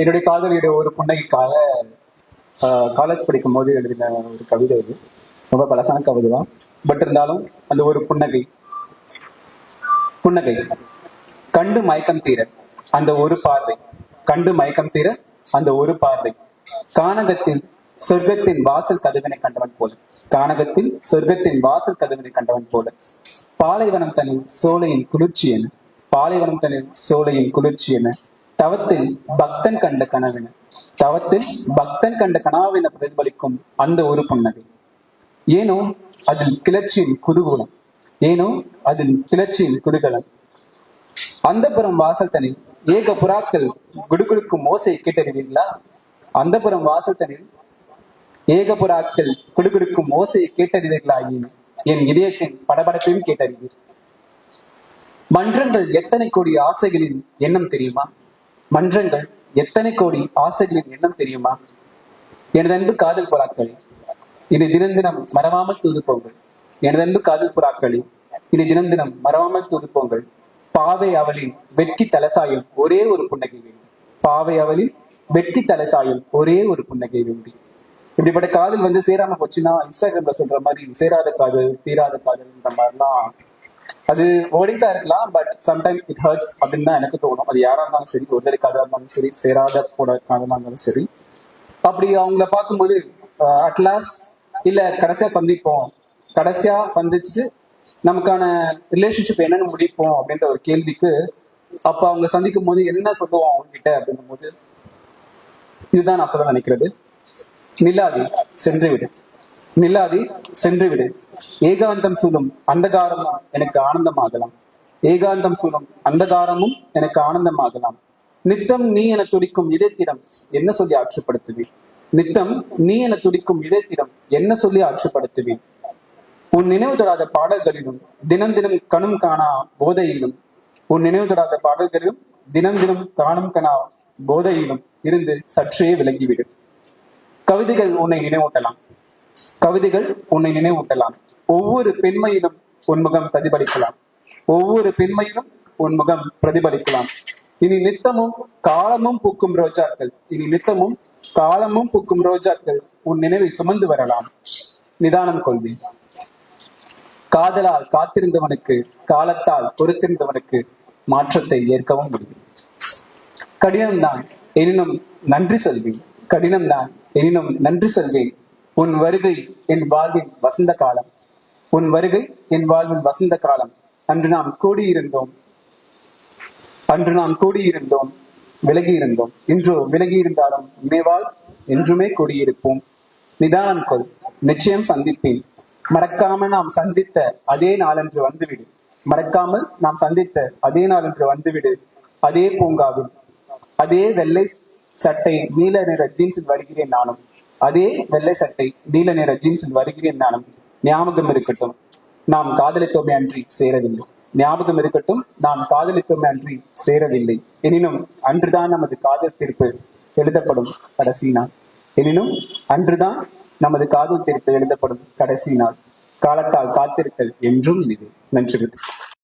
என்னுடைய காதலியுடைய ஒரு புன்னகைக்காக காலேஜ் படிக்கும் போது எழுதின ஒரு கவிதை இது ரொம்ப பலசான கவிதை தான். பட் இருந்தாலும் அந்த ஒரு புன்னகை. புன்னகை. கண்டு மயக்கம் தீர அந்த ஒரு பார்வை. கண்டு மயக்கம் தீர அந்த ஒரு பார்வை. கானகத்தில் சொர்க்கத்தின் வாசல் கதவினை கண்டவன் போல. கானகத்தில் சொர்க்கத்தின் வாசல் கதவினை கண்டவன் போல. பாலைவனம் தனில் சோலையின் குளிர்ச்சி என பாலைவனம் தனில் சோலையின் குளிர்ச்சி என தவத்தில் பக்தன் கண்ட கனவின. தவத்தில் பக்தன் கண்ட கனாவின பிரதிபலிக்கும் அந்த ஒரு புன்னகை. ஏனோ அதில் கிளர்ச்சியின் குதூகூலம். ஏனோ அதில் கிளர்ச்சியின் குதூகலம். அந்தபுரம் வாசல் தனில் ஏக புறாக்கள் குடுகுடுக்கும் ஓசை கேட்டறிவீர்களா? அந்தபுரம் வாசல் தனில் ஏக புறாக்கள் குடுகுடுக்கும் ஓசையை கேட்டறிவீர்களாயின் என் இதயத்தின் படபடப்பையும் கேட்டறிவீர். மன்றங்கள் எத்தனை கோடி ஆசைகளின் எண்ணம் தெரியுமா? மன்றங்கள் எத்தனை கோடி ஆசைகளின் எண்ணம் தெரியுமா? எனது அன்பு காதல் புறாக்களே இனி தினம் தினம் மறவாமல் தூதுப்போங்கள் எனது அன்பு காதல் புறாக்களே இனி தினம் தினம் மறவாமல் தூதுப்போங்கள் பாவை அவளின் வெட்கி தலசாயும் ஒரே ஒரு புன்னகை வேண்டி. பாவை அவளின் வெட்டி தலசாயும் ஒரே ஒரு புன்னகை வேண்டி. இப்படிப்பட்ட காதல் வந்து சேராம போச்சுன்னா இன்ஸ்டாகிராம்ல சொல்ற மாதிரி சேராத காதல் தீராத காதல்ன்ற மாதிரிலாம் அது வேர்டிங்ஸா இருக்கலாம் பட் சம்டைம் இட் ஹர்ட்ஸ் அப்படின்னு தான் எனக்கு தோணும். அது யாரா இருந்தாலும் சரி ஒருத்தரை காதலா இருந்தாலும் சரி சேராத போட காதலா இருந்தாலும் சரி. அப்படி அவங்கள பார்க்கும்போது அட்லாஸ்ட் இல்ல கடைசியா சந்திப்போம். கடைசியா சந்திச்சுட்டு நமக்கான ரிலேஷன்ஷிப் என்னன்னு முடிப்போம் அப்படின்ற ஒரு கேள்விக்கு அப்ப அவங்க சந்திக்கும் போது என்ன சொல்லுவோம் அவங்க கிட்ட அப்படின்னும் போது இதுதான் நான் சொல்ல நினைக்கிறது. நில்லாது சென்று விடு. நில்லாதி சென்றுவிடு. ஏகாந்தம் சூழும் அந்தகாரமும் எனக்கு ஆனந்தமாகலாம். ஏகாந்தம் சூழும் அந்தகாரமும் எனக்கு ஆனந்தமாகலாம். நித்தம் நீ என துடிக்கும் இதயத்திடம் என்ன சொல்லி ஆற்றுப்படுத்துவேன் நித்தம் நீ என துடிக்கும் இதயத்திடம் என்ன சொல்லி ஆற்றுப்படுத்துவேன் உன் நினைவு தராத பாடல்களிலும் தினம் தினம் கணும் காணா போதையிலும் உன் நினைவு தராத பாடல்களிலும் தினம் தினம் காணும் கணா போதையிலும் இருந்து சற்றே விளங்கிவிடும் கவிதைகள் உன்னை நினைவூட்டலாம். கவிதைகள் உன்னை நினைவூட்டலாம். ஒவ்வொரு பெண்மையிலும் உன் முகம் பிரதிபலிக்கலாம். ஒவ்வொரு பெண்மையிலும் உன் முகம் பிரதிபலிக்கலாம். இனி நித்தமும் காலமும் பூக்கும் ரோஜாக்கள். இனி நித்தமும் காலமும் பூக்கும் ரோஜாக்கள் உன் நினைவை சுமந்து வரலாம். நிதானம் கொள்வேன் காதலால் காத்திருந்தவனுக்கு காலத்தால் பொறுத்திருந்தவனுக்கு மாற்றத்தை ஏற்கவும் முடியும். கடினம்தான் எனினும் நன்றி சொல்வேன். கடினம்தான் எனினும் நன்றி சொல்வேன். உன் வருகை என் வாழ்வின் வசந்த காலம். உன் வருகை என் வாழ்வின் வசந்த காலம். அன்று நாம் கூடியிருந்தோம். அன்று நாம் கூடியிருந்தோம். விலகி இருந்தோம் இன்றோ விலகி இருந்தாலும் நினைவால் என்றுமே கூடியிருப்போம். நிதானம் கொள். நிச்சயம் சந்திப்பேன். மறக்காமல் நாம் சந்தித்த அதே நாளன்று வந்துவிடு. மறக்காமல் நாம் சந்தித்த அதே நாளன்று வந்துவிடு. அதே பூங்காவில். அதே வெள்ளை சட்டை நீல நிற ஜீன்ஸில் வருகிறேன் நானும். அதே வெள்ளை சட்டை நீல நிற ஜீன்ஸில் வருகிறேன் நானும் ஞாபகம் இருக்கட்டும். நாம் காதலித்தோமே அன்றி சேரவில்லை. ஞாபகம் இருக்கட்டும் நாம் காதலித்தோமே அன்றி சேரவில்லை. எனினும் அன்றுதான் நமது காதல் தீர்ப்பு எழுதப்படும் கடைசி நாள். எனினும் அன்றுதான் நமது காதல் தீர்ப்பு எழுதப்படும் கடைசி நாள். காலத்தால் காத்திருத்தல் என்றும் இது. நன்றி.